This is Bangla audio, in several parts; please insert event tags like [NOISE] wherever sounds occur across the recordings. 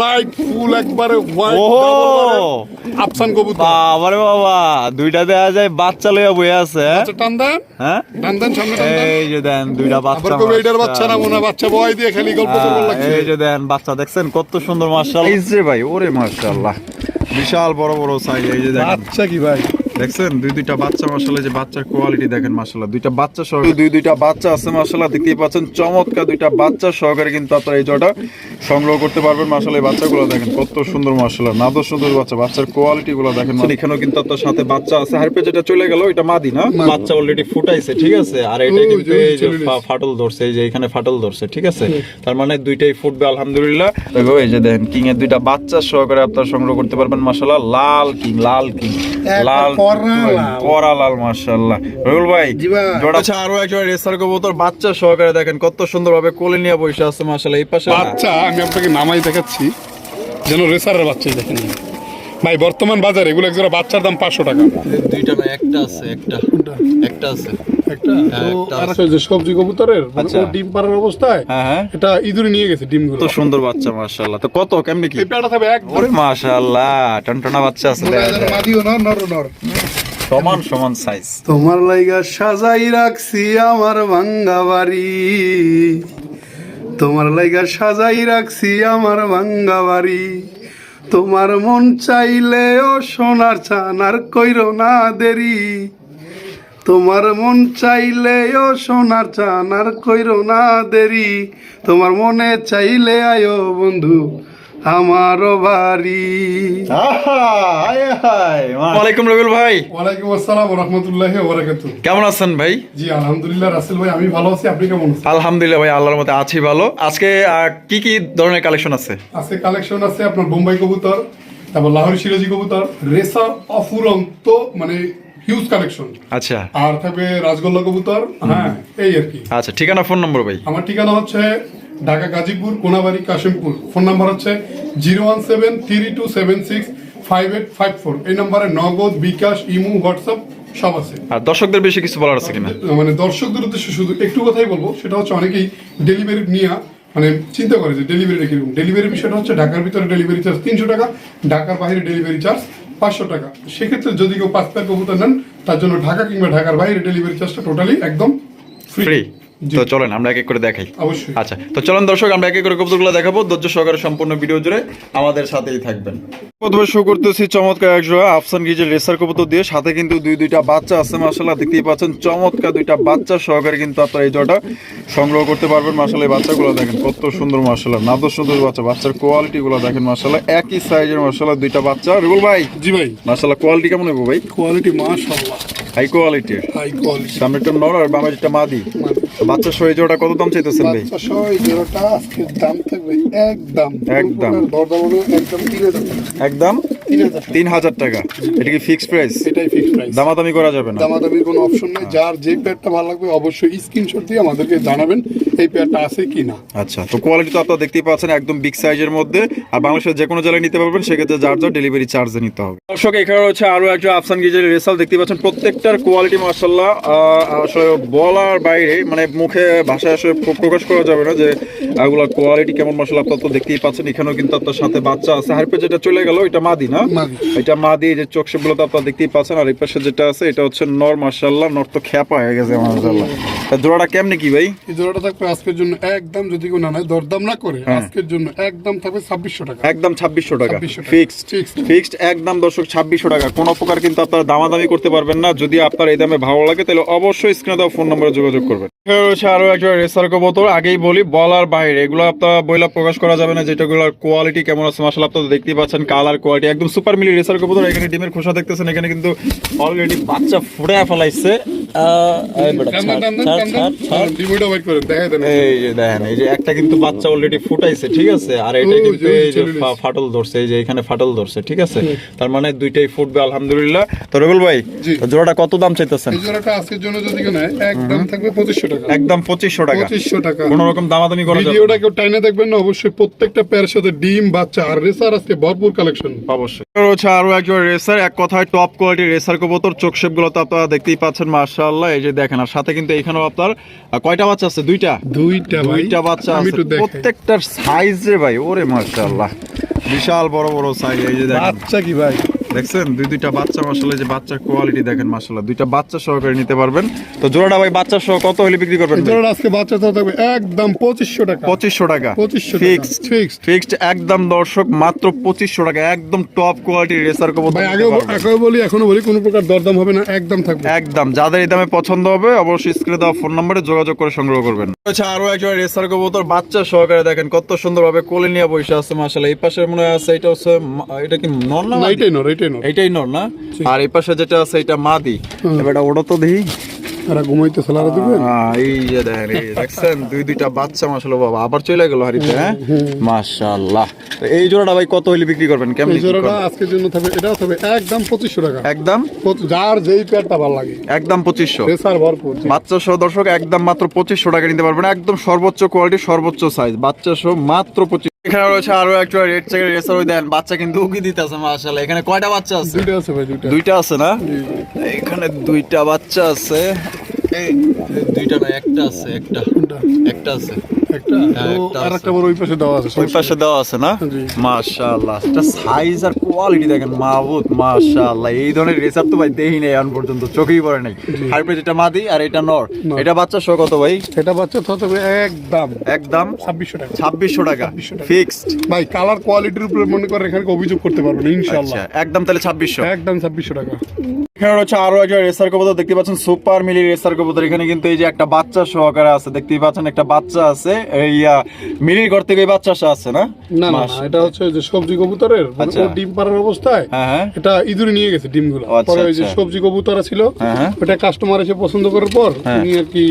লাইট ফুল একবারে আফসান কবুতর। বাবারে বাবা দুইটা দেয়া যায় বাচ্চা লইয়া বয়ে আছে হ্যাঁ? আচ্ছা টান দেন। হ্যাঁ? টান দেন সামনে টান দেন। এই যে দেন দুইটা বাচ্চা এইটার বাচ্চা। না মনে হয় বাচ্চা বয় দিয়ে খালি গল্প লাগছে এই যে দেন বাচ্চা দেখছেন কত সুন্দর মার্শাল এই যে ভাই ওরে মার্শাল্লাহ বিশাল বড় বড় সাইজ এই যে দেখেন। বাচ্চা কি ভাই? দেখছেন? দুই দুইটা বাচ্চা মাশাআল্লাহ যে বাচ্চার কোয়ালিটি দেখেন মাশাআল্লাহ। দুইটা বাচ্চা সহ দুই দুইটা বাচ্চা আছে মাশাআল্লাহ দেখতেই পাচ্ছেন। চমৎকার দুইটা বাচ্চা সহকারে কিন্তু আপনারা এই জটা সংগ্রহ করতে পারবেন বাচ্চাগুলো দেখেন কত সুন্দর নাদর সুন্দর বাচ্চা বাচ্চার কোয়ালিটি গুলো দেখেন এখানেও কিন্তু আপনার সাথে বাচ্চা আছে। হারপে যেটা চলে গেল এটা মাদি না? বাচ্চা অলরেডি ফুটাইছে ঠিক আছে? আর এটা কিন্তু এই যে ফাটল ধরছে এই যে এখানে ফাটল ধরছে ঠিক আছে? তার মানে দুইটাই ফুটবে আলহামদুলিল্লাহ। এই যে দেখেন কিং এর দুইটা বাচ্চা সহকারে আপনারা সংগ্রহ করতে পারবেন মাশাআল্লাহ লাল কিং লাল কিং লাল। করা লাল মাশাআল্লাহ। রবিউল ভাই আচ্ছা আরও একজন রেসার কবুতর বাচ্চা সহকারে দেখেন কত সুন্দরভাবে কোলে নিয়ে বসে আছে মাশাআল্লাহ এই পাশে বাচ্চা আমি আপনাকে নামাই দেখাচ্ছি। যেন রেসারের বাচ্চাই দেখেন। ভাই বর্তমান বাজারে এগুলো একজোড়া বাচ্চার দাম পাঁচশো টাকা। দুইটা না একটা আছে একটা। একটা আছে। একটা? হ্যাঁ, আর যে সবজি কবুতরের মানে আচ্ছা। ডিম পাড়ার অবস্থায় হ্যাঁ হ্যাঁ। এটা ইঁদুরে নিয়ে গেছে ডিমগুলো। সুন্দর বাচ্চা মাশাআল্লাহ। তো কত কেমনে কি? এই পেয়ারটা থাকবে একদম ওরে মাশাআল্লাহ টনটনা বাচ্চা আছে মাদিও নর নর নর। সমান সমান সাইজ তোমার লাইগা সাজাই রাখছি আমার ভাঙ্গা বাড়ি। তোমার লাইগা সাজাই রাখছি আমার ভাঙ্গা বাড়ি। তোমার মন চাইলে ও সোনার চানার কইর না দেরি। তোমার মন চাইলে ও সোনার চানার কইর না দেরি। তোমার মনে চাইলে আয়ো বন্ধু আমারও বাড়ি। ওয়ালাইকুম রবিউল ভাই। ওয়ালাইকুম আসসালাম রহমতুল্লাহ ওবরাকাতু কেমন আছেন ভাই? জি আলহামদুলিল্লাহ রাসেল ভাই আমি ভালো আছি। আপনি কেমন আছেন? আলহামদুলিল্লাহ ভাই আল্লাহর মতে আছি ভালো। আজকে কি কি ধরনের কালেকশন আছে? আজকে কালেকশন আছে আপনার বোম্বাই কবুতর তারপর লাহোরি সিরাজি কবুতর রেসা অফুরন্ত মানে হিউজ কালেকশন আচ্ছা। আর থাকবে রাজগোল্লা কবুতর হ্যাঁ এই আর কি। আচ্ছা ঠিকানা ফোন নম্বর ভাই। আমার ঠিকানা হচ্ছে ঢাকা গাজীপুর কোনাবাড়ি কাশিমপুর। ফোন নাম্বার হচ্ছে zero one seven three two seven six five eight five four. এই নম্বরে নগদ বিকাশ ইমু হোয়াটসঅ্যাপ সব আছে। আর দর্শকদের বেশি কিছু বলার আছে কিনা? মানে দর্শকদের উদ্দেশ্যে শুধু একটু কথাই বলব সেটা হচ্ছে অনেকেই ডেলিভারি নিয়ে মানে চিন্তা করে যে ডেলিভারিটা কীরকম। ডেলিভারি বিষয়টা হচ্ছে ঢাকার ভিতরে ডেলিভারি চার্জ তিনশো টাকা ঢাকার বাইরে ডেলিভারি চার্জ পাঁচশো টাকা। সেক্ষেত্রে যদি কেউ পাঁচ কবুতর নেন তার জন্য ঢাকা কিংবা ঢাকার বাইরে ডেলিভারি চার্জটা টোটালি একদম ফ্রি তো চলেন আমরা এক এক করে দেখাই। অবশ্যই। আচ্ছা তো চলেন দর্শক আমরা এক এক করে কবুতরগুলো দেখাবো। ধৈর্য সহকারে সম্পূর্ণ ভিডিও জুড়ে আমাদের সাথেই থাকবেন। প্রথমে শুরু করতেছি চমৎকার এক জোড়া আফসান গিজের রেসার কবুতর দিয়ে। সাথে কিন্তু দুই দুইটা বাচ্চা আছে মাসাল্লাহ দেখতেই পাচ্ছেন। চমৎকার দুইটা বাচ্চা সহকারে কিন্তু আপনারা এই জোড়াটা সংগ্রহ করতে পারবেন। মাসাল্লাহ এই বাচ্চাগুলো দেখেন কত সুন্দর মাসাল্লাহ নাদর সুন্দর বাচ্চা বাচ্চার কোয়ালিটি গুলো দেখেন মাসাল্লাহ একই সাইজের মাসাল্লাহ দুইটা বাচ্চা। রুবুল ভাই? জি ভাই। মাসাল্লাহ কোয়ালিটি কেমন হবে ভাই? কোয়ালিটি মাশাআল্লাহ। হাই কোয়ালিটির হাই কোয়ালিটি সামনে একটা নর আর বামে একটা মাদি। বাচ্চা সহ জোড়াটা কত দাম চাইতেছেন ভাই? বাচ্চা সহ জোড়াটা আজকে দাম থাকবে একদম। একদম। দরদাম একদম তিন হাজার একদম? তিন হাজার টাকা। এটা কি ফিক্সড প্রাইস এটাই ফিক্সড প্রাইস দামাদামি করা যাবে না। দামাদামির কোনো অপশন নেই। যার যে পেয়ারটা ভালো লাগবে অবশ্যই স্ক্রিনশট দিয়ে আমাদেরকে জানাবেন এই পেয়ারটা আছে কি না। আচ্ছা তো কোয়ালিটি তো আপনারা দেখতেই পাচ্ছেন একদম বিগ সাইজের মধ্যে। আর বাংলাদেশের যে কোনো জেলায় নিতে পারবেন সেক্ষেত্রে যার যার ডেলিভারি চার্জ নিতে হবে। দর্শক এখানে হচ্ছে আরও একজন আফসান গিজের রেসাল দেখতে পাচ্ছেন প্রত্যেকটার কোয়ালিটি মার্শাল্লাহ আসলে বলার বাইরে মানে মুখে ভাষায় আসলে প্রকাশ করা যাবে না যে এগুলো কোয়ালিটি কেমন মশলা আপনারা তো দেখতেই পাচ্ছেন এখানেও কিন্তু আপনার সাথে বাচ্চা আছে। হারপে যেটা চলে গেল এটা মাদি না? এটা মাদি যে চোখ সেগুলো তো আপনারা দেখতেই পাচ্ছেন আর এই পাশে যেটা আছে এটা হচ্ছে নর মার্শাল্লাহ নর তো খ্যাপা হয়ে গেছে মার্শাল্লাহ জোড়াটা কেমনে কি ভাই? এই জোড়াটা থাকবে আজকের জন্য একদম যদি কেউ না নেয় দরদাম না করে আজকের জন্য একদম থাকবে ছাব্বিশশো টাকা। একদম ছাব্বিশশো টাকা। ফিক্সড ফিক্সড একদম দর্শক ছাব্বিশশো টাকা। কোনো প্রকার কিন্তু আপনারা দামাদামি করতে পারবেন না। যদি আপনার এই দামে ভালো লাগে তাহলে অবশ্যই স্ক্রিনে দেওয়া ফোন নম্বরে যোগাযোগ করবেন। রয়েছে আরও একটা রেসার কবুতর আগেই বলি বলার বাইরে। এগুলো আপনার বইলা প্রকাশ করা যাবে না যেটাগুলোর কোয়ালিটি কেমন আছে মাসাল আপনারা দেখতেই পাচ্ছেন কালার কোয়ালিটি একদম সুপার মিলি রেসার কবুতর এখানে ডিমের খোসা দেখতেছেন এখানে কিন্তু অলরেডি বাচ্চা ফুটে ফেলাইছে। এই যে দেখেন এই যে একটা কিন্তু বাচ্চা অলরেডি ফুটাইছে ঠিক আছে? আর এটা কিন্তু এই যে ফাটল ধরছে এই যে এখানে ফাটল ধরছে ঠিক আছে? তার মানে দুইটাই ফুটবে আলহামদুলিল্লাহ। তো রবিউল ভাই। জোড়াটা কত দাম চাইতেছেন? এই জোড়াটা আজকের জন্য যদি কেউ নেয় একদম থাকবে টাকা। একদম পঁচিশশো টাকা। পঁচিশশো টাকা। কোন রকম দামাদামি করা যাবে না। ভিডিওটা কেউ টাইনে দেখবেন না অবশ্যই প্রত্যেকটা পেয়ারের সাথে ডিম বাচ্চা আর রেসার আজকে ভরপুর কালেকশন অবশ্যই। রয়েছে আরও একজন রেসার এক কথায় টপ কোয়ালিটির রেসার কবুতর। চোখ তো আপনারা দেখতেই পাচ্ছেন এই যে দেখেন আর সাথে কিন্তু এখানেও আপনার কয়টা বাচ্চা আছে? দুইটা? দুইটা দুইটা বাচ্চা আছে। প্রত্যেকটার সাইজ রে ভাই ওরে বিশাল বড় বড় সাইজ এই যে দেখেন। বাচ্চা কি ভাই? দেখছেন? দুই দুইটা বাচ্চা মাসাল্লাহ যে বাচ্চার কোয়ালিটি দেখেন মাসাল্লাহ দুইটা বাচ্চা সহকারে নিতে পারবেন। তো জোড়াটা ভাই বাচ্চা সহ কত হলে বিক্রি করবেন জোড়াটা আজকে বাচ্চা তো থাকবে একদম পঁচিশশো টাকা। পঁচিশশো টাকা। 2500 টাকা। Fixed Fixed। ফিক্সড একদম দর্শক মাত্র পঁচিশশো টাকা। একদম টপ কোয়ালিটির রেসার কবুতর ভাই পারবেন। আগেও বলি এখনও বলি কোনো প্রকার দরদাম হবে না একদম থাকবে। একদম। যাদের এই দামে পছন্দ হবে অবশ্যই স্ক্রিনে দেওয়া ফোন নম্বরে যোগাযোগ করে সংগ্রহ করবেন। আচ্ছা আরও একজন রেসার কবুতর বাচ্চা সহকারে দেখেন কত সুন্দরভাবে কোলে নিয়ে বসে আছে মাশাআল্লাহ। এই পাশে মনে হয় আছে এটা হচ্ছে এটা কি নর না? এটাই নর এটাই নর এইটাই নর না? আর এই পাশে যেটা আছে এটা মাদি। এবার ওটা তো দেখি এরা ঘুমাইতে সালারা দিবেন এই যে দেখেন এই দেখছেন? দুই দুইটা বাচ্চা মাশাআল্লাহ বাবা। আবার চলে গেল হারিতে হ্যাঁ? মাশাআল্লাহ। এই জোড়াটা ভাই কত হইলে বিক্রি করবেন? কেমন এই জোড়াটা আজকের জন্য থাকবে এটাও থাকবে একদম টাকা। একদম? যার যেই পেয়ারটা ভালো লাগে। একদম ভরপুর বাচ্চা সহ দর্শক একদম মাত্র পঁচিশশো টাকা নিতে পারবেন। একদম সর্বোচ্চ কোয়ালিটি সর্বোচ্চ সাইজ বাচ্চা সহ মাত্র পঁচিশ এখানে রয়েছে আরও একটা রেড চেকের রেসার ওই দেন বাচ্চা কিন্তু উকি দিতেছে মাশাআল্লাহ। এখানে কয়টা বাচ্চা আছে? দুইটা আছে ভাই দুইটা। দুইটা আছে না। এখানে দুইটা বাচ্চা আছে। এই দুইটা না একটা আছে একটা। একটা আছে। একটা? হ্যাঁ, ও, একটা আর আছে। একটা বড় ওই পাশে দেওয়া আছে ওই পাশে দেওয়া আছে না? মাশাআল্লাহ এটা সাইজ আর কোয়ালিটি দেখেন মাহবুব মাশাআল্লাহ। এই ধরনের রেসার তো ভাই দেই নাই এখন পর্যন্ত চোখেই পড়ে নাই। হাইব্রিড এটা মাদি আর এটা নর। নর। এটা বাচ্চা সহ কত ভাই? এটা বাচ্চা তো একদম। একদম? টাকা। 2600। ফিক্সড ভাই কালার কোয়ালিটির উপরে মনে করে এখানে অভিযোগ করতে পারবেন আচ্ছা একদম তাহলে ছাব্বিশশো। একদম ছাব্বিশশো টাকা। এখানে রয়েছে আরও একটা রেসার কবুতর দেখতে পাচ্ছেন সুপার মিলি রেসার কবুতর এখানে কিন্তু এই যে একটা বাচ্চা সহকারে আছে দেখতেই পাচ্ছেন একটা বাচ্চা আছে এই মিলির ঘর থেকে বাচ্চা আছে না না না এটা হচ্ছে যে সবজি কবুতরের মানে আচ্ছা। ডিম পাড়ার অবস্থায় হ্যাঁ হ্যাঁ এটা ইঁদুরে নিয়ে গেছে ডিমগুলো আচ্ছা, পরে ওই যে আচ্ছা। সবজি কবুতর ছিল হ্যাঁ, হ্যাঁ। ওটা কাস্টমার এসে পছন্দ করার পর। উনি আর কি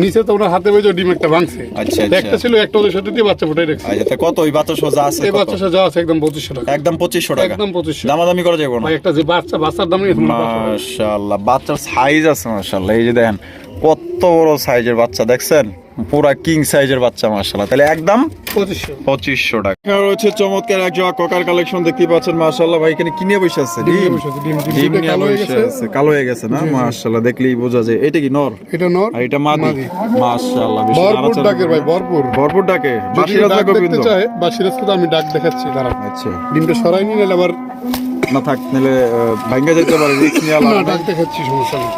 নিচে তো ওনার হাতে বেজে ডিম একটা ভাঙছে। আচ্ছা, আচ্ছা। একটা ছিল একটা ওদের সাথে দিয়ে বাচ্চা ফুটাই রেখেছে। আচ্ছা কত? ওই বাচ্চা সোজা আছে এই বাচ্চা সোজা আছে একদম পঁচিশশো টাকা। একদম পঁচিশশো টাকা? একদম পঁচিশশো। দামাদামি করা যাবে না? একটা যে বাচ্চা বাচ্চার দাম মাশাল্লাহ মাশাআল্লাহ বাচ্চার সাইজ আছে মাশাআল্লাহ। এই যে দেখেন কত বড় সাইজের বাচ্চা দেখছেন? পুরা কিং সাইজের বাচ্চা মাশাআল্লাহ। তাহলে একদম পঁচিশশো। পঁচিশশো টাকা। এখানে রয়েছে চমৎকার এক জোড়া কোকার কালেকশন দেখতে পাচ্ছেন মাশাআল্লাহ। ভাই এখানে কি নিয়ে বসে আছে? ডিম নিয়ে ডিম। বসে আছে, কালো হয়ে বসে গেছে। আছে। কালো হয়ে গেছে না? মাশাআল্লাহ দেখলেই বোঝা যায়। এটা কি নর? এটা নর? আর এটা মাদি। বেশি ভরপুর ডাকের ভাই ভরপুর। ভরপুর ডাকে। বাসিরাজ ডাক না দেখতে গোবিন্দ চায় বা তো আমি ডাক দেখাচ্ছি দাঁড়া আচ্ছা। ডিমটা সরাই নিলে আবার না থাক নিলে ভাঙ্গা যেতে পারে রিস্ক নিয়ে আলাদা ডাক দেখাচ্ছি সমস্যা নেই।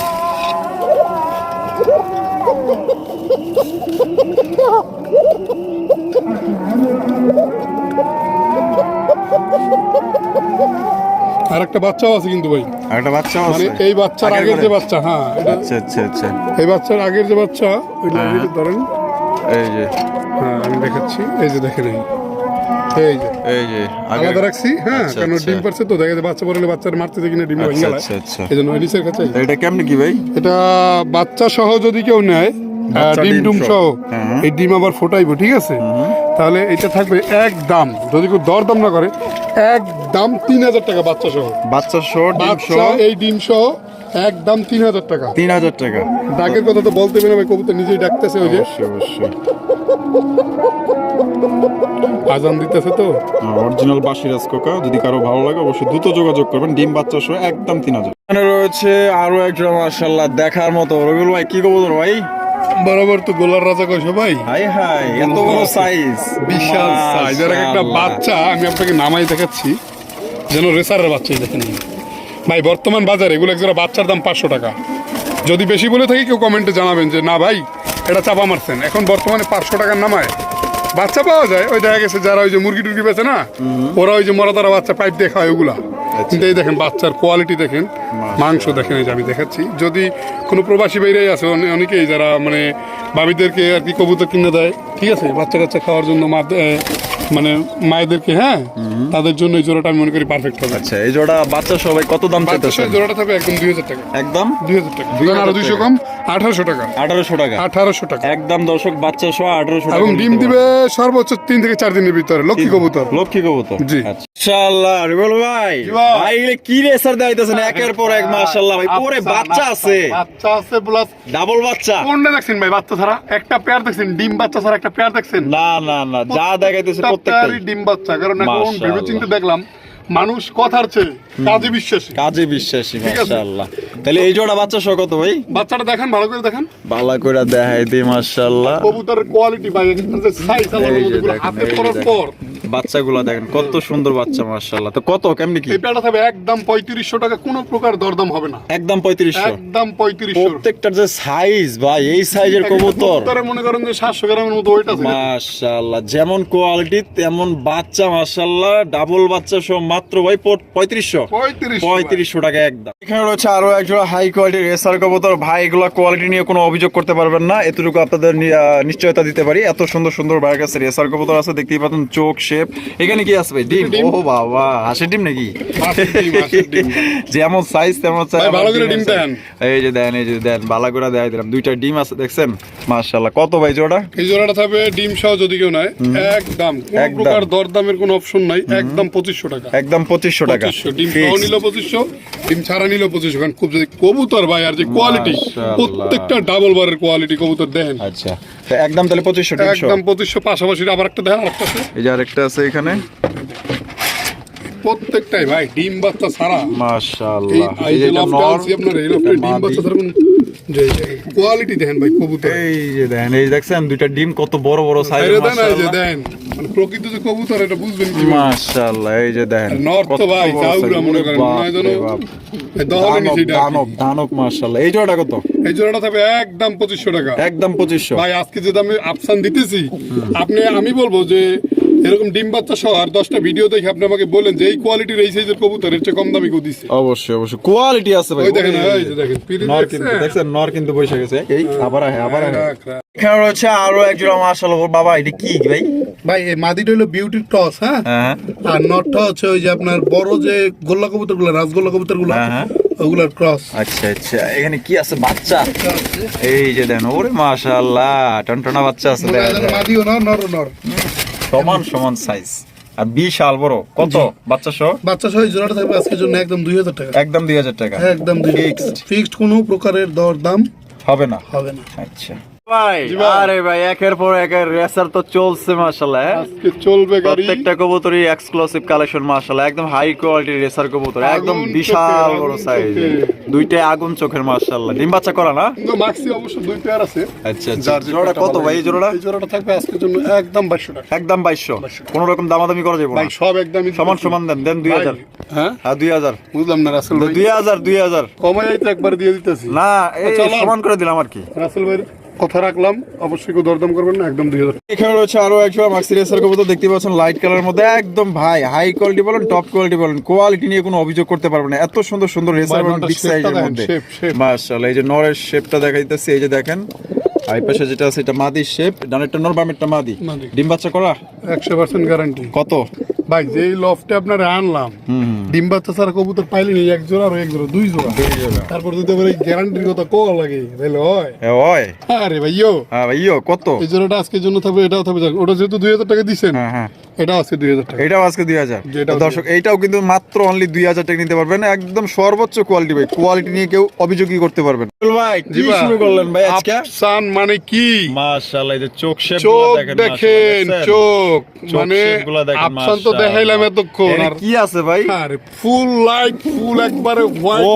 আর একটা বাচ্চাও আছে কিন্তু ভাই। আর একটা বাচ্চা মানে আছে? এই বাচ্চার আগের যে বাচ্চা হ্যাঁ আচ্ছা আচ্ছা আচ্ছা। এই বাচ্চার আগের যে বাচ্চা ওই হ্যাঁ। ধরেন। এই যে। হ্যাঁ আমি দেখাচ্ছি এই যে দেখেন এই। এই যে। এই যে আলাদা রাখছি হ্যাঁ আচ্ছা, কারণ আচ্ছা। ডিম পারছে তো দেখা যায় বাচ্চা পড়লে বাচ্চার মারতে দেখি না ডিম আচ্ছা, ভেঙে গেলে। এই জন্য ওই নিচের কাছে। এটা কেমনে কি ভাই? এটা বাচ্চা সহ যদি কেউ নেয় ডিম ডিম সহ। সহ হ্যাঁ। এই ডিম আবার ফোটাইবো ঠিক আছে? তাহলে এটা থাকবে একদম। যদি কেউ দরদাম না করে একদম তিন হাজার টাকা বাচ্চা সহ বাচ্চা শো ডিম শো এই ডিম সহ একদম তিন হাজার টাকা। তিন হাজার টাকা। ডাকের কথা তো বলতে না ভাই কবুতর নিজেই ডাকতেছে ওই যে। অবশ্যই আজান দিতেছে তো। অরিজিনাল বাসিরাজ কোকা যদি কারও ভালো লাগে অবশ্যই দ্রুত যোগাযোগ করবেন। ডিম বাচ্চা সহ একদম তিন হাজার। এখানে রয়েছে আরও একজন মার্শাল্লাহ দেখার মতো। রবিউল ভাই কি কবুতর ভাই? বরাবর তো গোলার রাজা কইছো ভাই হাই হাই এত বড় সাইজ বিশাল সাইজ এর একটা বাচ্চা আমি আপনাকে নামাই দেখাচ্ছি। যেন রেসারের বাচ্চাই দেখেন ভাই বর্তমান বাজারে এগুলো একজোড়া বাচ্চার দাম পাঁচশো টাকা। যদি বেশি বলে থাকি কেউ কমেন্টে জানাবেন যে না ভাই এটা চাপা মারছেন। এখন বর্তমানে পাঁচশো টাকার নামায়। বাচ্চা পাওয়া যায় ওই দেখা গেছে যারা ওই যে মুরগি টুরগি বেছে না ওরা ওই যে মরা তারা বাচ্চা পাইপ দিয়ে খায় ওগুলা। কিন্তু এই দেখেন বাচ্চার কোয়ালিটি দেখেন মাংস দেখেন এই যে আমি দেখাচ্ছি। যদি কোনো প্রবাসী বাইরেই আছে অনেকেই যারা মানে ভাবিদেরকে আর কি কবুতর কিনে দেয় ঠিক আছে বাচ্চা কাচ্চা খাওয়ার জন্য মা মানে মায়েদেরকে হ্যাঁ তাদের জন্য এই জোড়াটা আমি মনে করি পারফেক্ট হবে। আচ্ছা এই জোড়া বাচ্চা সবাই কত দাম বাচ্চা চাইতেছেন জোড়াটা থাকবে একদম দুই হাজার টাকা। একদম? দুই হাজার টাকা। 2000 আরও দুইশো টাকা। কম আঠারোশো টাকা। আঠারোশো টাকা। আঠারোশো টাকা। একদম দর্শক বাচ্চা সহ আঠারোশো টাকা এবং ডিম দিবে সর্বোচ্চ তিন থেকে চার দিনের ভিতরে লক্ষ্মী কবুতর। লক্ষ্মী কবুতর। জি। আচ্ছা। মাশাআল্লাহ রিবল ভাই। ভাই। এগুলো কি রেসার একের পর এক মাশাআল্লাহ ভাই। পরে বাচ্চা আছে। বাচ্চা আছে প্লাস ডাবল বাচ্চা। কোনটা দেখছেন ভাই বাচ্চা ছাড়া? একটা পেয়ার দেখছেন ডিম বাচ্চা ছাড়া একটা পেয়ার দেখছেন? না না না যা দেখাইতেছে প্রত্যেকটা ডিম বাচ্চা। কারণ এখন। ভেবে চিন্তে দেখলাম মানুষ কথার চেয়ে কাজে বিশ্বাসী। কাজে বিশ্বাসী মাশাআল্লাহ। তাহলে এই জোড়া বাচ্চা সহ কত ভাই? বাচ্চাটা দেখেন ভালো করে দেখেন। ভালো করে দেখাই দিই মাশাআল্লাহ। কবুতরের কোয়ালিটি ভাই এখানে যে সাইজ আলাদা হাতে করার পর। বাচ্চাগুলো দেখেন কত সুন্দর বাচ্চা মাশাআল্লাহ। তো কত কেমনি কি? এই পেয়ারটা থাকবে একদম পঁয়ত্রিশশো টাকা কোনো প্রকার দরদাম হবে না। একদম পঁয়ত্রিশশো। একদম পঁয়ত্রিশশো। প্রত্যেকটার যে সাইজ ভাই এই সাইজের কবুতর। কবুতরে মনে করেন যে সাতশো গ্রামের মতো ওইটা থাকে মাশাআল্লাহ যেমন কোয়ালিটি তেমন বাচ্চা মাশাআল্লাহ। ডাবল বাচ্চা সহ মাত্র ভাই পঁয়ত্রিশশো। পঁয়ত্রিশশো টাকা একদম। এখানে রয়েছে আরও একজোড়া হাই কোয়ালিটির রেসার কবুতর। ভাই এগুলো কোয়ালিটি নিয়ে কোনো অভিযোগ করতে পারবেন না। এতটুকু আপনাদের নিশ্চয়তা দিতে পারি। এত সুন্দর সুন্দর ভাইয়ের কাছে রেসার কবুতর আছে। দেখতেই পাচ্ছেন চোখ শেপ এখানে কি আসবে ডিম? ডিম। ও বাবা হাসির ডিম নাকি। [LAUGHS] যেমন সাইজ তেমন। দেন। এই যে দেন এই যে দেন ভালো করে দেখাই দিলাম। দুইটা ডিম আছে দেখছেন? মাশাআল্লাহ। কত ভাই জোড়া এই জোড়াটা থাকবে ডিম সহ যদি কেউ নেয় একদম। কোনো একদম। প্রকার দরদামের কোনো অপশন নাই। একদম পঁচিশশো টাকা। একদম পঁচিশশো টাকা। ডিম সহ নিল পঁচিশশো ডিম ছাড়া নিল পঁচিশশো। কারণ খুব যদি কবুতর ভাই আর যে কোয়ালিটি প্রত্যেকটা ডাবল বারের কোয়ালিটি কবুতর দেখেন আচ্ছা। একদম তাহলে পঁচিশশো একদম পঁচিশশো পাশাপাশি আবার একটা দেখেন আরেকটা আছে। এই যে আরেকটা আছে এখানে। প্রত্যেকটাই ভাই ডিম বাচ্চা ছাড়া। মাশাআল্লাহ। এই যে আপনার এই ডিম বাচ্চা ছাড়া কোয়ালিটি দেখেন ভাই কবুতর। এই যে দেখেন এই দেখছেন দুইটা ডিম কত বড় বড় যে দেন মানে প্রকৃত যে কবুতর এটা বুঝবেন কি? মাশাআল্লাহ এই যে দেখেন তো ভাই size। মনে করেন মনে যেন এই দহলে দানব নিচে। দানব দানব মাশাআল্লাহ। এই জোড়াটা কত? এই জোড়াটা থাকবে একদম পঁচিশশো টাকা। একদম পঁচিশশো। ভাই আজকে যে দামে আফসান দিতেছি আপনি আমি বলব যে এরকম ডিম বাচ্চা সহ আর দশটা ভিডিও দেখে আপনি আমাকে বলেন যে এই কোয়ালিটির এই সাইজের কবুতর এর চেয়ে কম দামি কেউ দিচ্ছে অবশ্যই অবশ্যই। কোয়ালিটি আছে ভাই দেখেন এই যে দেখেন নর দেখছেন? কিন্তু দেখছেন নর কিন্তু বসে গেছে। এই আবার আহে আবার আহে। রাখ, রাখ। এখানে রয়েছে আরও এক মাশাআল্লাহ বাবা এটা কি ভাই? ভাই এই মাদিটা হলো বিউটির ক্রস হ্যাঁ? হ্যাঁ আর নটটা হচ্ছে ওই যে আপনার বড় যে গোল্লা কবুতরগুলো রাজগোল্লা কবুতরগুলো হ্যাঁ, হ্যাঁ। ওগুলার ক্রস আচ্ছা আচ্ছা। এখানে কি আছে বাচ্চা? এই যে দেন ওরে মাশাআল্লাহ টনটনা বাচ্চা আছে মাদিও নর নর নর। সমান সমান সাইজ আর বিশাল বড়। কত? বাচ্চা সহ বাচ্চা সহ জোড়াটা থাকবে আজকের জন্য একদম দুই হাজার টাকা। একদম দুই হাজার টাকা। একদম ফিক্সড। ফিক্সড কোনো প্রকারের দর দাম হবে না। হবে না। আচ্ছা। ভাই। আরে ভাই একের পর একের রেসার তো চলছে মাশাআল্লাহ হ্যাঁ? আজকে চলবে গাড়ি। প্রত্যেকটা কবুতরই এক্সক্লুসিভ কালেকশন মাশাআল্লাহ একদম হাই কোয়ালিটির রেসার কবুতর একদম বিশাল বড় সাইজ। দুইটাই আগুন চোখের মাশাআল্লাহ। ডিম বাচ্চা করা না? মাক্সি অবশ্য দুই পেয়ার আছে। আচ্ছা আচ্ছা। যার যে জোড়া পেয়ারটা কত ভাই জোড়াটা? এই জোড়াটা থাকবে আজকের জন্য একদম বাইশশো টাকা। একদম বাইশশো। কোন রকম দামাদামি করা যাবে না। ভাই সব একদমই সমান সমান দেন দেন দুই হাজার। হ্যাঁ? হ্যাঁ দুই হাজার। বুঝলাম না রাসেল ভাই। দুই হাজার দুই হাজার। কমাই তো একবার দিয়ে দিতেছি। না এই চলো। সমান করে দিলাম আর কি। রাসেল ভাইয়ের কথা রাখলাম অবশ্যই কেউ দরদাম করবেন না একদম দুই হাজার। এখানে রয়েছে আরও একশো মাক্সিরিয়াসের কবুতর দেখতে পাচ্ছেন লাইট কালারের মধ্যে। একদম ভাই হাই কোয়ালিটি বলেন টপ কোয়ালিটি বলেন কোয়ালিটি নিয়ে কোনো অভিযোগ করতে পারবেন না। এত সুন্দর সুন্দর রেসার এবং বিগ টা সাইজের মধ্যে। মাশাআল্লাহ এই যে নরের শেপটা দেখা দিতেছে এই যে দেখেন। পাশে যেটা আছে এটা মাদি শেপ ডানেরটা নর বামেরটা মাদি। ডিম বাচ্চা করা? একশো পার্সেন্ট গ্যারান্টি কত? ভাই যেই লফটে আপনারা আনলাম ডিম বাচ্চা ছাড়া কবুতর পাইলেনি এক জোড়া আর এক জোড়া দুই জোড়া। তারপর যদি আবার এই গ্যারান্টির কথা কো লাগে তাহলে হয়। এ ওই আরে ভাইও হ্যাঁ ভাইও কত? এই জোড়াটা আজকের জন্য থাকবে এটাও থাকবে। ওটা যেহেতু দুই হাজার টাকা দিচ্ছেন হ্যাঁ হ্যাঁ। এটাও আছে দুই হাজার টাকা। এটাও আজকে দুই হাজার। দর্শক এইটাও কিন্তু মাত্র অনলি দুই হাজার টাকা নিতে পারবেন। একদম সর্বোচ্চ কোয়ালিটি ভাই। কোয়ালিটি নিয়ে কেউ অভিযোগই করতে পারবেন ভাই কি শুরু করলেন ভাই আজকে? আফসান মানে কি? মাশাআল্লাহ যে চোখ শেপ চোখ দেখেন চোখ। চোখ মানে shape গুলা দেখেন, আফসান তো দেখাইলাম এতক্ষণ। আর কি আছে ভাই? আরে ফুল লাইট ফুল একবারে হোয়াইট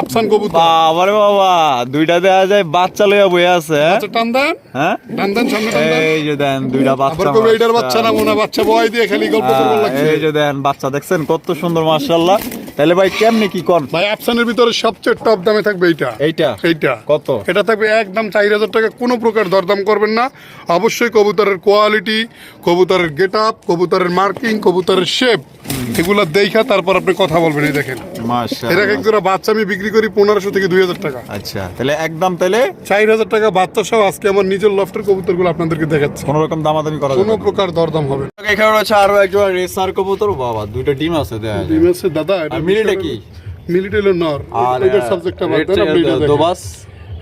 আফসান কবুতর। বাবারে বাবা দুইটা দেয়া যায় বাচ্চা লইয়া বয়ে আছে হ্যাঁ? আচ্ছা টান দেন। হ্যাঁ? টান দেন সামনে টান দেন। এই যে দেন দুইটা আবার কবে এটার বাচ্চা না মনে বাচ্চা বয় দিয়ে খালি গল্প করবার হ্যাঁ, লাগছে। এই যে দেন বাচ্চা দেখছেন কত সুন্দর মাশাআল্লাহ। তাহলে ভাই কেমনে কি কোন? ভাই আফসানের ভিতরে সবচেয়ে টপ দামে থাকবে এইটা। এইটা? এইটা। কত? এটা থাকবে একদম চার হাজার টাকা কোনো প্রকার দরদাম করবেন না। অবশ্যই কবুতরের কোয়ালিটি কবুতরের গেট আপ কবুতরের মার্কিং কবুতরের শেপ এগুলো দেখা তারপর আপনি কথা বলবেন এই দেখেন। এক জোড়া বাচ্চা আমি বিক্রি করি পনেরোশো থেকে দুই হাজার টাকা। আচ্ছা তাহলে একদম তাহলে চার হাজার টাকা বাচ্চা সহ আজকে আমার নিজের লফটের কবুতরগুলো আপনাদেরকে দেখাচ্ছি। কোন রকম দামাদামি করা কোনো প্রকার দরদাম হবে এখানে রয়েছে আরও একজন রেসার কবুতর বাবা দুইটা ডিম আছে ডিম আছে দাদা এটা মিলিটা কি? মিলিটা হলো নর আর এটার এটা checker, দেখেন। দোবাস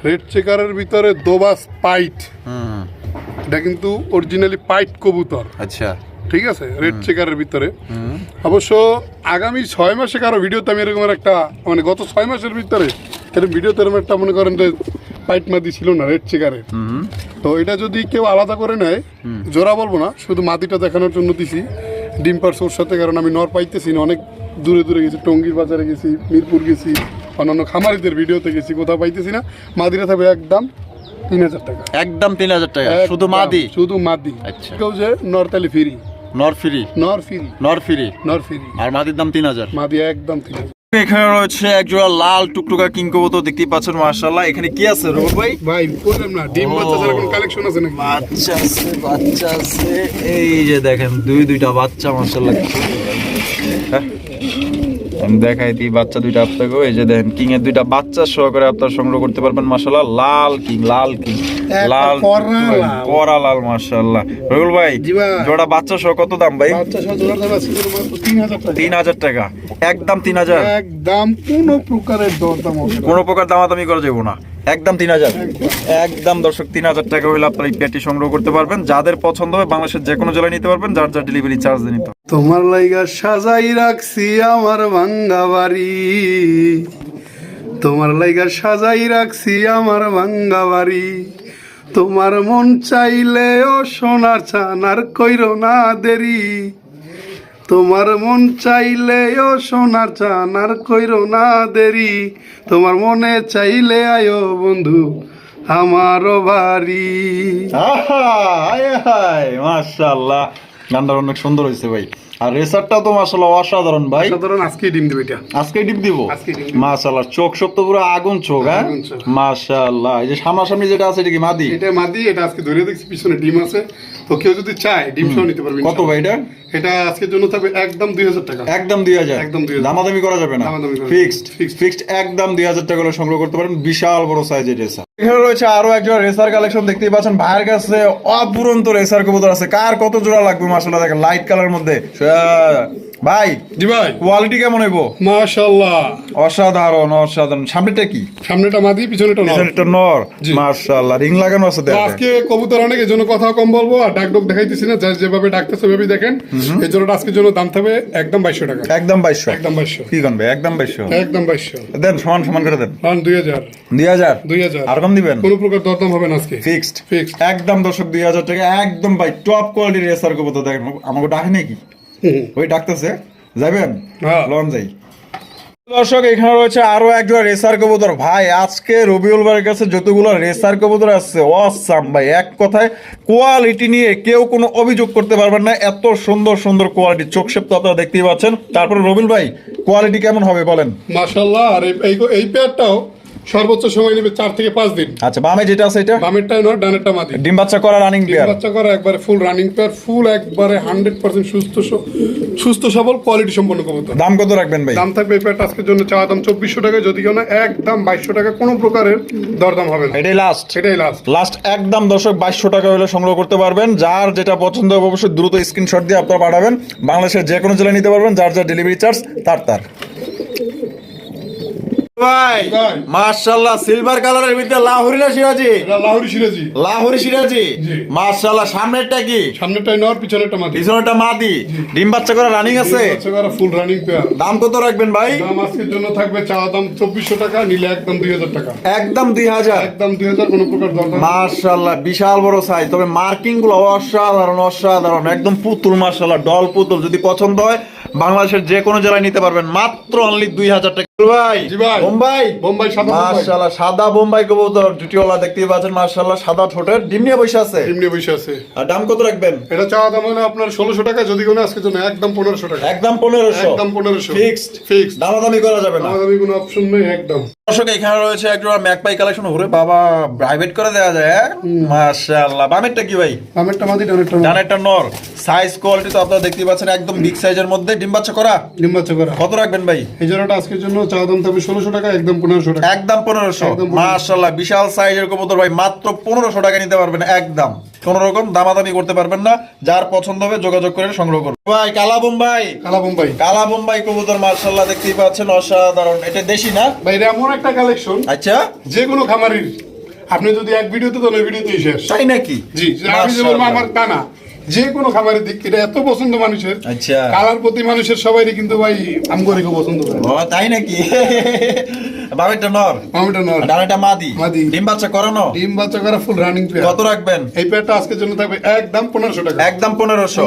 রেড চেকারের ভিতরে দোবাস পাইট এটা কিন্তু অরিজিনালি পাইট কবুতর। আচ্ছা। ঠিক আছে? রেড চেকারের ভিতরে। অবশ্য আগামী ছয় মাসে কারও ভিডিওতে আমি এরকম একটা মানে গত ছয় মাসের ভিতরে এরকম ভিডিওতে এরকম একটা মনে করেন যে পাইট মাদি ছিল না রেড চেকারের তো এটা যদি কেউ আলাদা করে নেয় জোড়া বলব না শুধু মাদিটা দেখানোর জন্য দিছি। ডিম পার্স ওর সাথে কারণ আমি নর পাইতেছি না অনেক দূরে দূরে গেছি টঙ্গির বাজারে গেছি মিরপুর গেছি অন্যান্য খামারিদের ভিডিওতে গেছি কোথাও পাইতেছি না। মাদিরা থাকবে একদম তিন হাজার টাকা। একদম তিন হাজার টাকা শুধু মাদি? শুধু মাদি। আচ্ছা। কেউ যে নরতালি ফিরি। আর মাদির দাম তিন হাজার? মাদি একদম তিন হাজার। এখানে রয়েছে এক জোড়া লাল টুকটুকা কিং কবুতর দেখতেই পাচ্ছেন এখানে কি আছে রবি ভাই? ভাই বললাম না ডিম বাচ্চা ছাড়া কোনো কালেকশন আছে নাকি? বাচ্চা আছে বাচ্চা আছে। এই যে দেখেন দুই দুইটা বাচ্চা মার্শাল্লাহ আমি দেখাই দিই বাচ্চা দুইটা আপনাকে। এই যে দেখেন কিং এর দুইটা বাচ্চা সহকারে আপনারা সংগ্রহ করতে পারবেন মার্শাল্লাহ লাল কিং লাল কিং। লাল করা লাল। মার্শাল্লাহ রবিউল ভাই জোড়া বাচ্চা সহ কত দাম ভাই? তিন হাজার টাকা। একদম তিন হাজার? একদম কোনো প্রকারের দরদাম হবে না। কোনো প্রকার দামাদামি করা যাব না। একদম তিন হাজার। একদম দর্শক, তিন হাজার টাকা হলে আপনারা এই পেটি সংগ্রহ করতে পারবেন। যাদের পছন্দ হবে বাংলাদেশের যে কোনো জেলায় নিতে পারবেন, যার যার ডেলিভারি চার্জ দিয়ে নিতে। তোমার লাইগা সাজাই রাখছি আমার ভাঙ্গা বাড়ি। তোমার লাইগা সাজাই রাখছি আমার ভাঙ্গা বাড়ি। তোমার মন চাইলে ও সোনার চানার কইর না দেরি। তোমার মন চাইলে ও সোনার চানার কইর না দেরি। তোমার মনে চাইলে আয়ো বন্ধু, আমারও বাড়ি। মাশাআল্লাহ। গানটা অনেক সুন্দর হয়েছে ভাই। আর রেসারটা তো মাশাআল্লাহ অসাধারণ ভাই। সাধারণ আজকে ডিম দেবে এটা। আজকে ডিপ দিব। মাশাআল্লাহ চোখ সব তো পুরো আগুন চোখ হ্যাঁ? মাশাআল্লাহ এই যে সামনাসামনি যেটা আছে এটা কি মাদি? এটা মাদি এটা আজকে ধরে দেখছি পিছনে ডিম আছে। তো কেউ যদি চায় ডিম সহ নিতে পারবে কত ভাই এটা? এটা আজকের জন্য থাকবে একদম দুই হাজার টাকা। একদম দুই হাজার? একদম 2000 দামাদামি করা যাবে না। ফিক্সড ফিক্সড একদম দুই হাজার টাকা করে সংগ্রহ করতে পারেন। বিশাল বড় সাইজের রেসার। এখানে রয়েছে আরও একজন রেসার কালেকশন দেখতেই পাচ্ছেন। ভাইয়ের কাছে অপুরন্ত রেসার কবুতর আছে। কার কত জোড়া লাগবে মাসাল্লাহ দেখেন লাইট কালার মধ্যে। ভাই জি ভাই। কোয়ালিটি কেমন হইব? মাশাআল্লাহ। অসাধারণ অসাধারণ। সামনেটা কি? সামনেটা মাদি পিছনেটা নর। পিছনেরটা নর। জি। মার্শাল্লাহ রিং লাগানো আছে দেখেন। আজকে কবুতর অনেক এই জন্য কথা কম বলব। আর ডাক ডোক দেখাইতেছি না যার যেভাবে ডাকতেছে দেখেন। এই জন্য আজকের জন্য দাম থাকবে একদম বাইশশো টাকা। একদম বাইশশো। একদম বাইশশো। কি করবে একদম বাইশশো? একদম বাইশশো। দেন সমান সমান করে দেন। রান দুই হাজার। দুই হাজার? দুই হাজার। আর কম দিবেন? কোনো প্রকার দরদাম হবে না আজকে। ফিক্সড। Fixed. একদম দর্শক দুই হাজার টাকা একদম ভাই টপ কোয়ালিটির রেসার কবুতর দেখেন। আমাকে ডাকে নাকি। [LAUGHS] ওই ডাকতেছে। যাবেন হ্যাঁ। লন যাই। দর্শক এখানে রয়েছে আরও একজন রেসার কবুতর। ভাই আজকে রবিউল ভাইয়ের কাছে যতগুলো রেসার কবুতর আসছে অসাম ভাই। এক কথায় কোয়ালিটি নিয়ে কেউ কোনো অভিযোগ করতে পারবেন না। এত সুন্দর সুন্দর কোয়ালিটি চোখ শেপ তো আপনারা দেখতেই পাচ্ছেন। তারপরে রবিউল ভাই কোয়ালিটি কেমন হবে বলেন? মাশাআল্লাহ আর এই- এই এই পেয়ারটাও সর্বোচ্চ সময় নেবে চার থেকে পাঁচ দিন। আচ্ছা বামে যেটা আছে এটা? বামেরটাই নয় ডানেরটা মাদি। ডিম বাচ্চা করা রানিং ডিম প্লেয়ার বাচ্চা করা একবারে ফুল রানিং পেয়ার ফুল একবারে হান্ড্রেড পার্সেন্ট সুস্থ সুস্থ সবল কোয়ালিটি সম্পন্ন কবুতর। দাম কত রাখবেন ভাই? দাম থাকবে এই পেয়ারটা আজকের জন্য চাওয়া দাম চব্বিশশো টাকা যদি কেউ না একদম বাইশশো টাকা কোনো প্রকারের দরদাম হবে না। এটাই লাস্ট সেটাই লাস্ট লাস্ট একদম দর্শক বাইশশো টাকা হলে সংগ্রহ করতে পারবেন। যার যেটা পছন্দ হবে অবশ্যই দ্রুত স্ক্রিনশট দিয়ে আপনারা পাঠাবেন। বাংলাদেশের যে কোনো জেলায় নিতে পারবেন যার যার ডেলিভারি চার্জ তার তার। ভাই সিলভার কালারের ভিতরে লাহোরি না সিরাজি? লাহোরি সিরাজি। লাহোরি সিরাজি? সামনেরটা কি? সামনেরটাই নর পিছনেরটা মাদি পিছনেরটা মাদি ডিম বাচ্চা করে রানিং আছে? ফুল রানিং পেয়ার দাম কত রাখবেন ভাই? দাম আজকের জন্য থাকবে চাওয়া দাম চব্বিশশো টাকা নিলে একদম দুই হাজার টাকা। একদম দুই হাজার? একদম দুই হাজার কোনো প্রকার মার্শাল্লাহ বিশাল বড় সাইজ তবে মার্কিংগুলো অসাধারণ অসাধারণ। একদম পুতুল মার্শাল্লাহ ডল পুতুল। যদি পছন্দ হয় বাংলাদেশের যে কোনো জেলায় নিতে পারবেন। মাত্র অনলি দুই হাজার টাকা। সাদা বোম্বাই। মার্শাল্লাহ সাদা বোম্বাই কবুতর জুটিওয়ালা দেখতেই পাচ্ছেন মার্শাল্লাহ সাদা ঠোঁটের ডিম নিয়ে বসে আছে। এমনি বসে আছে। আর দাম কত রাখবেন? এটা চাওয়া দাম হলো আপনার ষোলোশো টাকা যদি কোনো আজকের জন্য একদম পনেরোশো টাকা। একদম পনেরোশো। একদম পনেরোশো। ফিক্সড। ফিক্সড। দামাদামি করা যাবে না। দামি কোনো অপশন নেই একদম। দর্শক এখানে রয়েছে একটা ম্যাকপাই কালেকশন ঘুরে বাবা প্রাইভেট করে দেওয়া যায় হ্যাঁ? মাশাআল্লাহ। বামেরটা কি ভাই? আমেরটা মাদি ডানেরটা ডানেরটা নর। সাইজ কোয়ালিটি তো আপনারা দেখতেই পাচ্ছেন একদম বিগ সাইজের মধ্যে। ডিম বাচ্চা করা? ডিম বাচ্চা করা। কত রাখবেন ভাই? এই জোড়াটা আজকের জন্য চাওয়া দাম থাকবে ষোলোশো টাকা একদম পনেরোশো টাকা। একদম পনেরোশো। একদম 1500 মাশাআল্লাহ বিশাল সাইজের কবুতর ভাই মাত্র পনেরোশো টাকা নিতে পারবেন একদম। কোন রকম দামাদামি করতে পারবেন না যার পছন্দ হবে যোগাযোগ করে সংগ্রহ করুন। ভাই কালা বোম্বাই কালা বোম্বাই কালা বোম্বাই কবুতর মার্শাল্লাহ দেখতেই পাচ্ছেন অসাধারণ। এটা দেশি না? ভাই এমন একটা কালেকশন। আচ্ছা। যে কোনো খামারির। আপনি যদি এক ভিডিওতে তো ভিডিওতেই শেষ। তাই নাকি? জি আমি আমার তা না যে কোনো খাবারের দিক এটা এত পছন্দ মানুষের। আচ্ছা। কালার প্রতি মানুষের সবাই কিন্তু ভাই আমগরি খুব পছন্দ করে। ও তাই নাকি? বাবেরটা নর। আমিটা নর। ডানেটা মাদি। মাদি। ডিম বাচ্চা করানো? ডিম বাচ্চা করা ফুল রানিং পেয়ার। কত রাখবেন? এই পেয়ারটা আজকের জন্য থাকবে একদম পনেরোশো টাকা। একদম 1500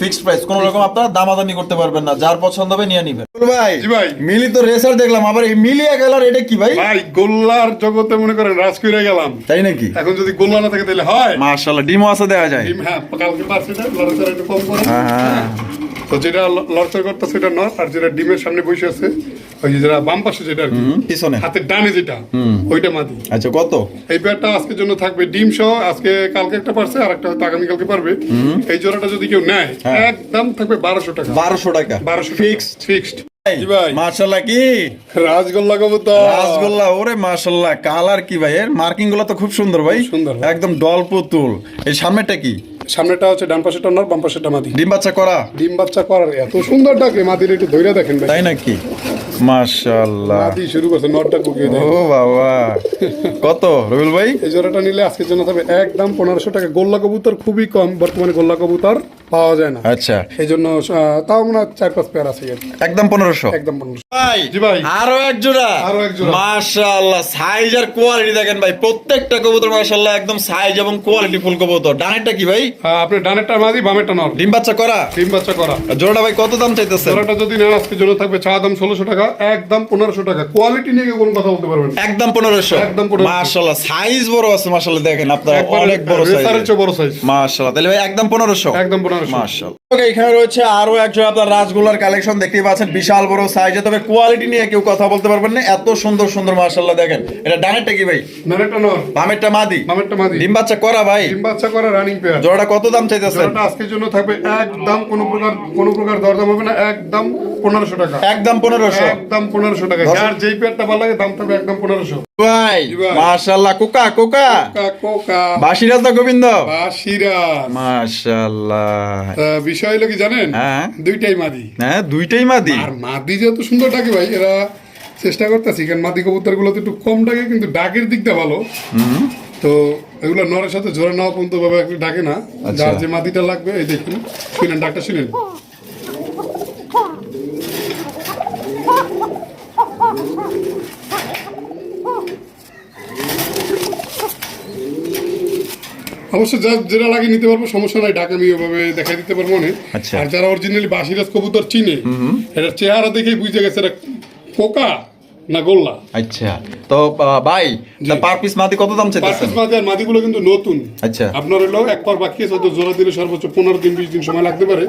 ফিক্সড প্রাইস। কোন রকম আপনারা দামাদামি করতে পারবেন না। যার পছন্দ হবে নিয়ে নিবেন। ভাই জি ভাই। মিলি তো রেসার দেখলাম। আবার এই মিলিয়া গেলার এটা কি ভাই? ভাই গোল্লার জগতে মনে করেন গেলাম। তাই নাকি? এখন যদি গোল্লা না থাকে তাহলে হয়। মাশাআল্লাহ ডিমও আছে দেওয়া যায়। ডিম হ্যাঁ কালকে পারছি লড়াচড়া একটু কম করে। তো যেটা লড়চড় করতে সেটা নর আর যেটা ডিমের সামনে বসে আছে ওই যে যেটা বাম পাশে যেটা আর কি, পিছনে। হাতের ডানে যেটা ওইটা মাদি। আচ্ছা কত? এই পেয়ারটা আজকের জন্য থাকবে ডিম সহ আজকে কালকে একটা পারছে আর একটা হয়তো আগামীকালকে পারবে। এই জোড়াটা যদি কেউ নেয় হ্যাঁ। একদম থাকবে বারোশো টাকা। বারোশো টাকা। বারোশো ফিক্সড। ফিক্সড। কি? রাজগোল্লা কবুতর। রাসগোল্লা ওরে মাশাআল্লাহ কালার কি ভাই? এর মার্কিংগুলো তো খুব সুন্দর ভাই। সুন্দর। একদম ডল পুতুল। এই সামনেটা কি? সামনেটা হচ্ছে ডান পাশেটা নর বাম পাশেটা মাদি। ডিম বাচ্চা করা? ডিম বাচ্চা করার এত সুন্দর ডাকে মাদির একটু ধৈর্য দেখেন ভাই। তাই নাকি? মাশাআল্লাহ। মাদি শুরু করছে নরটা কুকিয়ে দেয়। ও বাবা। কত রবিউল ভাই? এই জোড়াটা নিলে আজকের জন্য থাকবে একদম পনেরোশো টাকা। গোল্লা কবুতর খুবই কম বর্তমানে গোল্লা কবুতর পাওয়া যায় না। আচ্ছা। এই জন্য আহ, তাও মনে হয় চার পাঁচ পেয়ার আছে একদম পনেরোশো? একদম পনেরোশো। ভাই জি ভাই। আরও এক জোড়া। আরও এক জোড়া। মাশাআল্লাহ সাইজ আর কোয়ালিটি দেখেন ভাই। প্রত্যেকটা কবুতর মাশাআল্লাহ একদম সাইজ এবং কোয়ালিটি ফুল কবুতর। ডানেরটা কি ভাই? আপনি ডানেরটা মাদি বামেরটা নর। ডিম বাচ্চা করা? ডিম বাচ্চা করা। জোড়াটা ভাই কত দাম চাইতেছেন? জোড়াটা যদি নেন আজকের জন্য থাকবে চা দাম ষোলোশো টাকা একদম পনেরোশো টাকা। কোয়ালিটি নিয়ে কোনো কথা বলতে পারবেন একদম পনেরোশো? একদম 1500 মাশাআল্লাহ সাইজ বড় আছে মাশাআল্লাহ দেখেন আপনার অনেক বড় সাইজ বড় সাইজ মাশাআল্লাহ তাহলে ভাই একদম পনেরোশো? একদম পনেরোশো। মাশাআল্লাহ। ওকে, এখানে রয়েছে আরও একজন আপনার রাজগোল্লার কালেকশন দেখতেই পাচ্ছেন বিশাল বড় সাইজে তবে কোয়ালিটি নিয়ে কেউ কথা বলতে পারবেন না এত সুন্দর সুন্দর মাশাআল্লাহ দেখেন। এটা ডানেরটা কি ভাই? ডানেরটা নর। বামেরটা মাদি। বামেরটা মাদি। ডিম বাচ্চা করা ভাই? ডিম বাচ্চা করা রানিং পেয়ার জোড়াটা কত দাম চাইতেছেন? আজকের জন্য থাকবে একদম কোনো প্রকার কোনো প্রকার দরদাম হবে না একদম পনেরোশো টাকা। একদম পনেরোশো? একদম পনেরোশো টাকা। যার যেই পেয়ারটা ভালো লাগে দাম থাকবে একদম পনেরোশো। ভাই। মাশাআল্লাহ কোকা কোকা। কোকা বাসিরাজ গোবিন্দ। বাসিরাজ। মাশাআল্লাহ। বিষয় হলো কি জানেন? হ্যাঁ। দুইটাই মাদি। হ্যাঁ দুইটাই মাদি। আর মাদি যেহেতু সুন্দর ডাকে ভাই এরা চেষ্টা করতেছি কারণ মাদি কবুতরগুলো তো একটু কম ডাকে কিন্তু ডাকের দিকটা ভালো। তো এগুলো নরের সাথে জোরে নেওয়া পর্যন্ত ভাবে একটু ডাকে না। আচ্ছা। যার যে মাটিটা লাগবে এই দেখুন শুনেন ডাকটা শুনেন। অবশ্য যা যেটা লাগে নিতে পারব সমস্যা নাই ডাকে আমি ওভাবে দেখাই দিতে পারব অনেক। আচ্ছা। আর যারা অরিজিনালি বাসিরাজ কবুতর চিনে এটা চেহারা দেখেই বুঝে গেছে এটা পোকা। না গোল্লা। আচ্ছা। তো ভাই পার পিস মাদি কত দাম চাইতেছেন? পার্টিস মাদি আর মাদিগুলো কিন্তু নতুন। আচ্ছা। আপনার হলো এক পর বাকি আছে হয়তো জোড়া দিলে সর্বোচ্চ পনেরো দিন বিশ দিন সময় লাগতে পারে।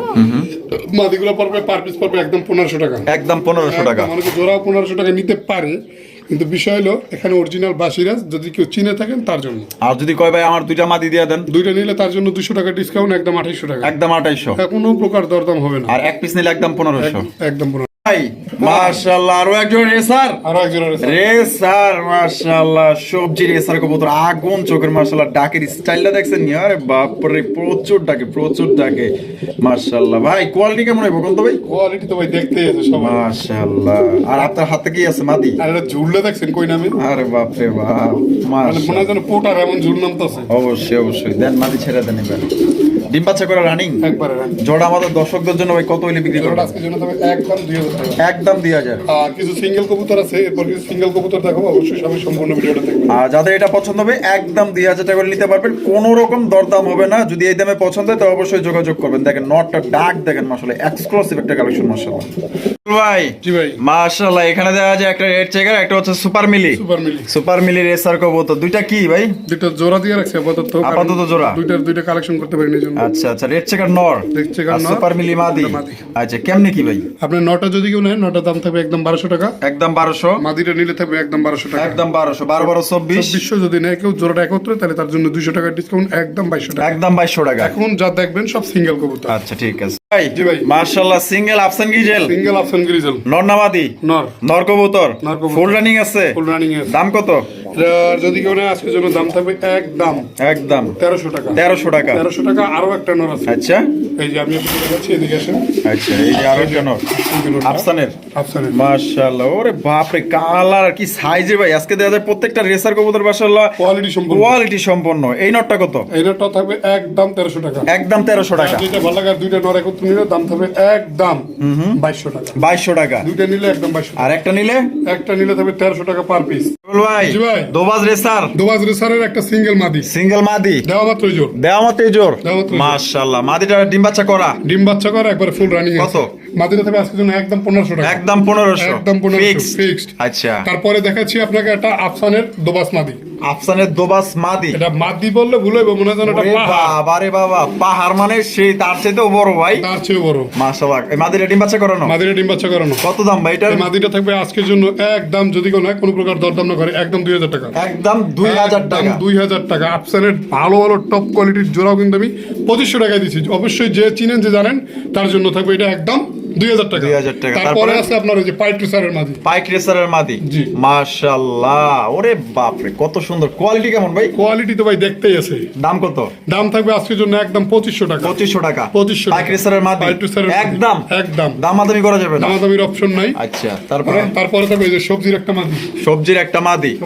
মাদিগুলো পড়বে পার পিস পড়বে একদম পনেরোশো টাকা। একদম টাকা। টাকা নিতে পারে কিন্তু বিষয় হলো এখানে অরিজিনাল বাসিরাজ যদি কেউ চিনে থাকেন তার জন্য। আর যদি কয় ভাই আমার দুইটা মাদি দিয়ে দেন? দুইটা নিলে তার জন্য দুশো টাকা ডিসকাউন্ট একদম আঠাইশো টাকা। একদম আঠাইশো কোনো প্রকার দরদাম হবে না। আর এক পিস নিলে একদম পনেরোশো। একদম পনেরো মাশাআল্লাহ আরও একজন রেসার আরও একজন আছে। রেসার মাশাআল্লাহ সবজি রেসার কবুতর আগুন চোখের মাশাআল্লাহ ডাকের স্টাইলটা দেখছেন নি? আরে বাপরে প্রচুর ডাকে প্রচুর ডাকে মাশাআল্লাহ। ভাই কোয়ালিটি কেমন হবে ভাই? কোয়ালিটি তো ভাই আছে মাশাআল্লাহ। আর আপনার হাতে কি আছে মাদি? আর এটা ঝুললে দেখছেন কই নামে? আরে বাপরে বাপ মানে মনে মাশাআল্লাহ হয় যেন পোটার এমন ঝুল নামতেছে। অবশ্যই অবশ্যই। দেন মাদি ছেড়ে দেন এবার। ডিম বাচ্চা করে রানিং একবারে জোড়া আমাদের দর্শকদের জন্য ভাই কত হইলে বিক্রি করবেন? আজকের জন্য তবে একদম দুই হাজার টাকা। একদম দুই হাজার। আর কিছু সিঙ্গেল কবুতর আছে এরপর কিছু সিঙ্গেল কবুতর দেখাবো অবশ্যই সবাই সম্পূর্ণ ভিডিওটা দেখবেন। আর যাদের এটা পছন্দ হবে একদম দুই হাজার টাকা করে নিতে পারবেন। কোনো রকম দরদাম হবে না যদি এই দামে পছন্দ হয় তো অবশ্যই যোগাযোগ করবেন। দেখেন নটটা ডাক দেখেন এক্সক্লুসিভ একটা কালেকশন মাসাল্লাহ ভাই জি ভাই। মাশাআল্লাহ এখানে দেখা যায় একটা রেড চেকার একটা হচ্ছে super mealy super mealy super mealy racer কবুতর। দুইটা কি ভাই? দুইটা জোড়া দিয়ে রাখছি আপাতত। জোড়া। দুইটার দুইটা কালেকশন করতে পারি এই জন্য। আচ্ছা আচ্ছা রেড চেকার নর। রেড চেকার নর, সুপার মিলি মাদি। আচ্ছা কেমনে কি ভাই? আপনার নটা যদি কেউ নেন নটা দাম থাকবে একদম বারোশো টাকা। একদম বারোশো। মাদিটা নিলে থাকবে একদম বারোশো টাকা। একদম বারোশো বারো বারো চব্বিশ। চব্বিশশো যদি নেয় কেউ জোড়াটা একত্রে তাহলে তার জন্য 200 টাকা ডিসকাউন্ট একদম 2200 টাকা। একদম বাইশশো টাকা। এখন যা দেখবেন সব সিঙ্গেল কবুতর। আচ্ছা ঠিক আছে। মার্শাল্লাহ সিঙ্গেল আফসান গিজেল। সিঙ্গেল অপশন গ্রিজেল নর নামাদি? নর। নর কবুতর? ফুল রানিং আছে? ফুল রানিং এর দাম কত? যদি কেউ নেয় আজকের জন্য দাম থাকবে একদম। একদম। তেরোশো টাকা। তেরোশো টাকা। তেরোশো টাকা আরও একটা নর আছে। আচ্ছা। এই যে আমি আপনাকে এদিকে আসেন। আচ্ছা এই যে আরও একটা নোট এই যে নরটা। আফসানের? আফসানের। মাশাআল্লাহ ওরে বাপরে কালার কি সাইজে ভাই। আজকে যায় প্রত্যেকটা রেসার কবুতর মাশাআল্লাহ কোয়ালিটি সম্পূর্ণ কোয়ালিটি সম্পন্ন। এই নটটা কত? এই নটটা থাকবে একদম তেরোশো টাকা। একদম তেরোশো টাকা। যেটা ভালো লাগে আর দুইটা নর একত্র নিলে দাম থাকবে একদম বাইশশো টাকা। বাইশশো টাকা। দুইটা নিলে একদম বাইশশো আর একটা নিলে? একটা নিলে থাকবে তেরোশো টাকা পার পিস ভাই দোবাজ রেসার। দোবাজ রেসারের একটা সিঙ্গেল মাদি। সিঙ্গেল মাদি। দেওয়া মাত্রই জোর। দেওয়া মতো জোর। দেওয়া মাত্রই জোর। মাশাআল্লাহ। মাদিটা ডিম বাচ্চা করা? ডিম বাচ্চা করা একবার ফুল রানিং কত? থাকবে আজকের জন্য একদম পনেরোশো টাকা। একদম পনেরোশো। একদম পনেরোশো ফিক্সড। আচ্ছা। তারপরে দেখাচ্ছি আপনাকে একটা আফসানের দোবাস মাদি। আফসানের দোবাস মাদি। এটা মাদি বললে ভুল হইব মনে হয় এটা বাবা রে বাবা পাহাড় মানে সেই তার চাইতেও বড় ভাই। তার চেয়ে বড়। মাশাআল্লাহ এই ডিম বাচ্চা করানো? মাদিটা ডিম বাচ্চা করানো। কত দাম ভাই এই মাদিটা থাকবে আজকের জন্য একদম যদি কোনো কোনো প্রকার দরদাম না করে একদম দুই হাজার টাকা। একদম দুই হাজার টাকা। দুই হাজার টাকা। আফসানের ভালো ভালো টপ কোয়ালিটির জোড়াও কিন্তু আমি পঁচিশশো টাকায় দিচ্ছি অবশ্যই যে চিনেন যে জানেন তার জন্য থাকবে এটা একদম দুই হাজার টাকা। 2000 টাকা। তারপরে তারপরে? আছে আপনার ওই যে মাদি। পাইক রেসারের মাদি। জি। মাশাআল্লাহ। ওরে বাপরে কত সুন্দর। কোয়ালিটি কেমন ভাই? কোয়ালিটি তো ভাই দেখতেই আছে। দাম কত? দাম থাকবে আজকের জন্য একদম পঁচিশশো টাকা। পঁচিশশো টাকা। পঁচিশশো পাইক রেসারের মাদি? একদম? একদম। দামাদামি করা যাবে না? দামাদামির অপশন নাই। আচ্ছা তারপরে? তারপরে থাকবে যে সবজির একটা মাদি। সবজির একটা মাদি?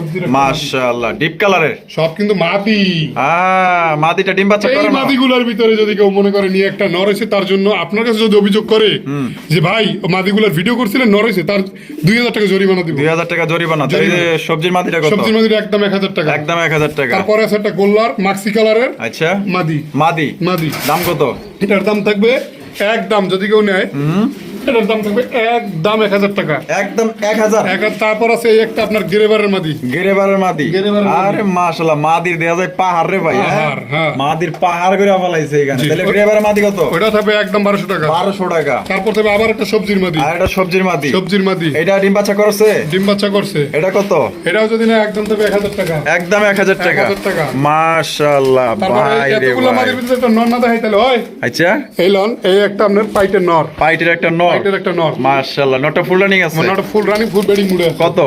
ডিপ কালারের? সব কিন্তু মাদি। আহ মাদিটা ডিম বাচ্চা করে মাদিগুলোর ভিতরে যদি কেউ মনে করে নিয়ে একটা নর তার জন্য আপনার কাছে যদি অভিযোগ করে যে ভাই মাদিগুলার ভিডিও করছিলেন নর হয়েছে তার দুই হাজার টাকা জরিমানা দিব। দুই হাজার টাকা জরিমানা তাই যে সবজির মাদিটা কত? সবজির মাদির একদম এক হাজার টাকা। একদম এক হাজার টাকা। তারপরে আছে একটা গোল্লার মাক্সি কালারের আচ্ছা। মাদি। মাদি। মাদি। দাম কত? এটার দাম থাকবে একদম যদি কেউ নেয়। এটার দাম থাকবে একদম এক হাজার টাকা। একদম এক হাজার। তারপর আছে এই একটা আপনার গেরেবারের মাদি। গেরেবারের মাদি। আরে মাশাআল্লাহ মাদির দেয়া যায় পাহাড় রে ভাই হ্যাঁ? হ্যাঁ। মাদির পাহাড় করে ফলাইছে এখানে। তাহলে গেরেবারের মাদি কত? ওটা থাকবে একদম বারোশো টাকা। বারোশো টাকা। তারপর থাকবে আবার একটা সবজির মাদি। আর এটা সবজির মাদি। সবজির মাদি। এটা ডিম বাচ্চা করছে? ডিম বাচ্চা করছে। এটা কত? এটাও যদি না একদম থাকবে এক হাজার টাকা। একদম এক হাজার টাকা। 1000 টাকা। মাশাআল্লাহ তারপরে ভাই রে ভাই মাদির ভিতরে একটা নর না দেখাই তাহলে হয় আচ্ছা? এই লন এই একটা আপনার পাইটের নর। পাইটের একটা নর। একটা নর মাশাআল্লাহ নটা ফুল রানিং আছে? ওটা ফুল রানিং ফুল বেডিং মুড়ে আছে। কত?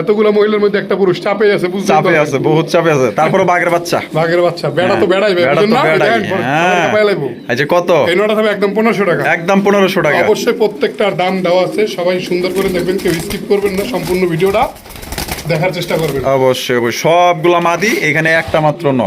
এতগুলো মহিলার মধ্যে একটা পুরুষ চাপে আছে চাপে আছে বহুত চাপে আছে। তারপরে বাঘের বাচ্চা? বাঘের বাচ্চা বেড়া তো বেড়া তো বেড়াই, পরে হ্যাঁ। আচ্ছা কত? এই নটা থাকবে একদম টাকা। অবশ্যই প্রত্যেকটার দাম দেওয়া আছে সবাই সুন্দর করে দেখবেন কেউ স্কিপ করবেন না সম্পূর্ণ ভিডিওটা দেখার চেষ্টা করবেন। অবশ্যই অবশ্যই। সবগুলা মাদি এখানে একটা মাত্র নর